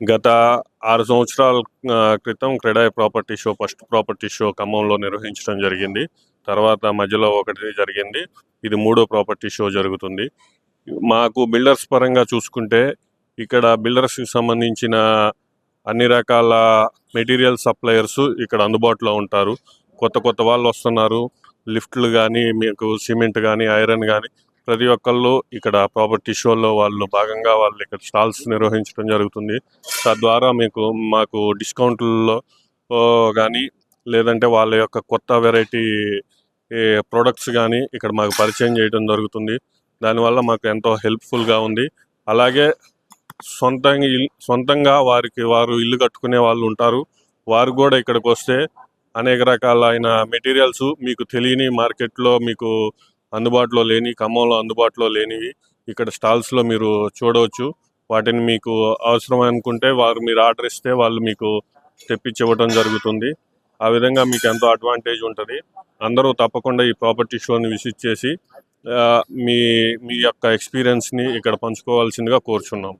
గత ఆరు సంవత్సరాల క్రితం CREDAI property show first property show ఖమ్మంలో నిర్వహించడం జరిగింది. తర్వాత మధ్యలో ఒకటి జరిగింది. ఇది మూడో ప్రాపర్టీ షో జరుగుతుంది. మాకు బిల్డర్స్ పరంగా చూసుకుంటే ఇక్కడ బిల్డర్స్కి సంబంధించిన అన్ని రకాల మెటీరియల్ సప్లయర్స్ ఇక్కడ అందుబాటులో ఉంటారు. కొత్త కొత్త వాళ్ళు వస్తున్నారు. లిఫ్ట్లు కానీ మీకు సిమెంట్ కానీ ఐరన్ కానీ ప్రతి ఒక్కళ్ళు ఇక్కడ ప్రాపర్టీ షోలో వాళ్ళు భాగంగా వాళ్ళు ఇక్కడ స్టాల్స్ నిర్వహించడం జరుగుతుంది. తద్వారా మీకు మాకు డిస్కౌంట్లలో కానీ లేదంటే వాళ్ళ యొక్క కొత్త వెరైటీ ప్రొడక్ట్స్ కానీ ఇక్కడ మాకు పరిచయం చేయడం జరుగుతుంది. దానివల్ల మాకు ఎంతో హెల్ప్ఫుల్గా ఉంది. అలాగే సొంతంగా సొంతంగా వారికి వారు ఇల్లు కట్టుకునే వాళ్ళు ఉంటారు. వారు కూడా ఇక్కడికి వస్తే అనేక రకాలైన మెటీరియల్స్ మీకు తెలియని మార్కెట్లో మీకు అందుబాటులో లేని ఖమ్మంలో అందుబాటులో లేనివి ఇక్కడ స్టాల్స్లో మీరు చూడవచ్చు. వాటిని మీకు అవసరం అనుకుంటే వారు మీరు ఆర్డర్ ఇస్తే వాళ్ళు మీకు తెప్పించి ఇవ్వడం జరుగుతుంది. ఆ విధంగా మీకు ఎంతో అడ్వాంటేజ్ ఉంటుంది. అందరూ తప్పకుండా ఈ ప్రాపర్టీ షోని విజిట్ చేసి మీ మీ యొక్క ఎక్స్పీరియన్స్ని ఇక్కడ పంచుకోవాల్సిందిగా కోరుచున్నాం.